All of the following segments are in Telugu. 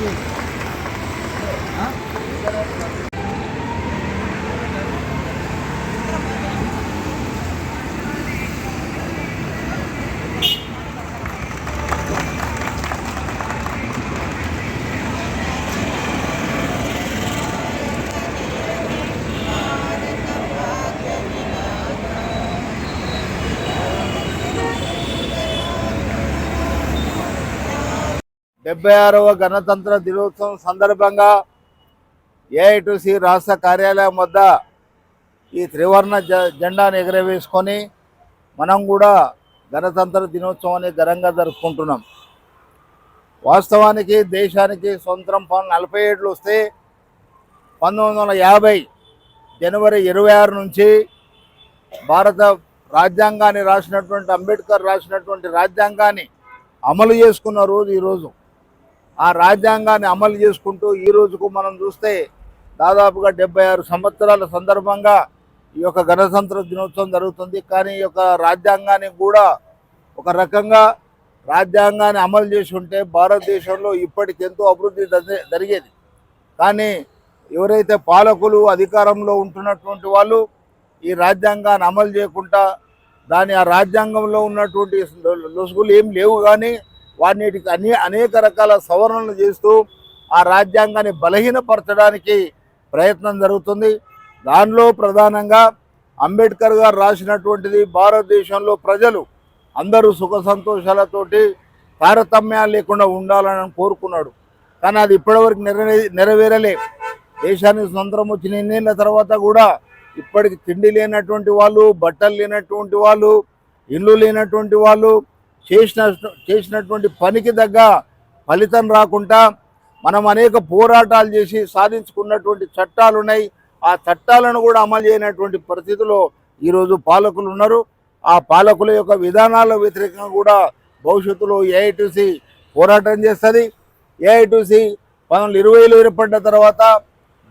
aqui. Hã? డెబ్బై ఆరవ గణతంత్ర దినోత్సవం సందర్భంగా ఏఐటిసి రాష్ట్ర కార్యాలయం వద్ద ఈ త్రివర్ణ జ- జెండాను ఎగరవేసుకొని మనం కూడా గణతంత్ర దినోత్సవాన్ని ఘనంగా జరుపుకుంటున్నాం. వాస్తవానికి దేశానికి స్వతంత్రం నలభై ఏళ్ళు వస్తే పంతొమ్మిది వందల యాభై జనవరి ఇరవై ఆరు నుంచి భారత రాజ్యాంగాన్ని రాసినటువంటి అంబేద్కర్ రాసినటువంటి రాజ్యాంగాన్ని అమలు చేసుకున్న రోజు ఈరోజు ఆ రాజ్యాంగాన్ని అమలు చేసుకుంటూ ఈ రోజుకు మనం చూస్తే దాదాపుగా డెబ్బై ఆరు సంవత్సరాల సందర్భంగా ఈ యొక్క గణతంత్ర దినోత్సవం జరుగుతుంది. కానీ ఈ యొక్క రాజ్యాంగాన్ని కూడా ఒక రకంగా రాజ్యాంగాన్ని అమలు చేసి ఉంటే భారతదేశంలో ఇప్పటికి ఎంతో అభివృద్ధి జరిగేది. కానీ ఎవరైతే పాలకులు అధికారంలో ఉంటున్నటువంటి వాళ్ళు ఈ రాజ్యాంగాన్ని అమలు చేయకుండా దాని ఆ రాజ్యాంగంలో ఉన్నటువంటి లొసుగులు ఏం లేవు. కానీ వాటికి అనే అనేక రకాల సవరణలు చేస్తూ ఆ రాజ్యాంగాన్ని బలహీనపరచడానికి ప్రయత్నం జరుగుతుంది. దానిలో ప్రధానంగా అంబేద్కర్ గారు రాసినటువంటిది భారతదేశంలో ప్రజలు అందరూ సుఖ సంతోషాలతోటి తారతమ్యాలు లేకుండా ఉండాలని కోరుకున్నాడు. కానీ అది ఇప్పటివరకు నెరవే నెరవేరలే. దేశానికి స్వతంత్రం వచ్చిన ఎన్నేళ్ళ తర్వాత కూడా ఇప్పటికి తిండి లేనటువంటి వాళ్ళు బట్టలు లేనటువంటి వాళ్ళు ఇల్లు లేనటువంటి వాళ్ళు చేసిన చేసినటువంటి పనికి తగ్గ ఫలితం రాకుండా మనం అనేక పోరాటాలు చేసి సాధించుకున్నటువంటి చట్టాలు ఉన్నాయి. ఆ చట్టాలను కూడా అమలు చేయనటువంటి పరిస్థితిలో ఈరోజు పాలకులు ఉన్నారు. ఆ పాలకుల యొక్క విధానాల వ్యతిరేకంగా కూడా భవిష్యత్తులో ఏఐటీసీ పోరాటం చేస్తుంది. ఏఐటీసీ పంతొమ్మిది ఇరవైలో ఏర్పడ్డ తర్వాత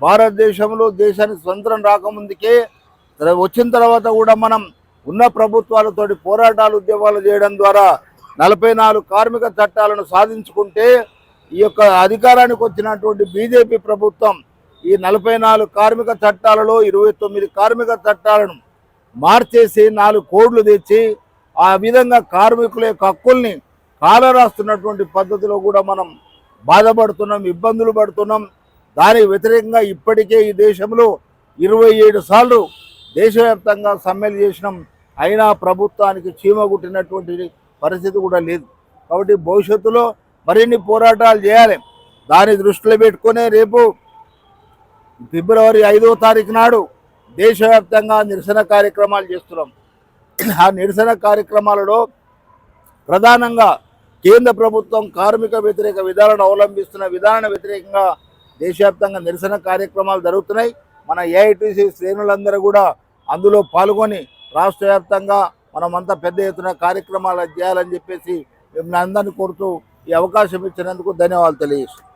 భారతదేశంలో దేశానికి స్వతంత్రం రాకముందుకే వచ్చిన తర్వాత కూడా మనం ఉన్న ప్రభుత్వాలతోటి పోరాటాలు ఉద్యమాలు చేయడం ద్వారా నలభై నాలుగు కార్మిక చట్టాలను సాధించుకుంటే ఈ యొక్క అధికారానికి వచ్చినటువంటి బీజేపీ ప్రభుత్వం ఈ నలభై నాలుగు కార్మిక చట్టాలలో ఇరవై తొమ్మిది కార్మిక చట్టాలను మార్చేసి నాలుగు కోడ్లు తెచ్చి ఆ విధంగా కార్మికుల యొక్క హక్కుల్ని కాలరాస్తున్నటువంటి పద్ధతిలో కూడా మనం బాధపడుతున్నాం ఇబ్బందులు పడుతున్నాం. దానికి వ్యతిరేకంగా ఇప్పటికే ఈ దేశంలో ఇరవై ఏడు సార్లు దేశవ్యాప్తంగా సమ్మెలు చేసినాం అయినా ప్రభుత్వానికి చీమ గుట్టినటువంటి పరిస్థితి కూడా లేదు. కాబట్టి భవిష్యత్తులో మరిన్ని పోరాటాలు చేయాలి. దాన్ని దృష్టిలో పెట్టుకునే రేపు ఫిబ్రవరి ఐదో తారీఖు నాడు దేశవ్యాప్తంగా నిరసన కార్యక్రమాలు చేస్తున్నాం. ఆ నిరసన కార్యక్రమాలలో ప్రధానంగా కేంద్ర ప్రభుత్వం కార్మిక వ్యతిరేక విధానాలను అవలంబిస్తున్న విధాన వ్యతిరేకంగా దేశవ్యాప్తంగా నిరసన కార్యక్రమాలు జరుగుతున్నాయి. మన ఏఐటీసీ శ్రేణులందరూ కూడా అందులో పాల్గొని రాష్ట్ర వ్యాప్తంగా మనమంతా పెద్ద ఎత్తున కార్యక్రమాలు చేయాలని చెప్పేసి మిమ్మల్ని అందరినీ కోరుతూ ఈ అవకాశం ఇచ్చినందుకు ధన్యవాదాలు తెలియజేస్తున్నాను.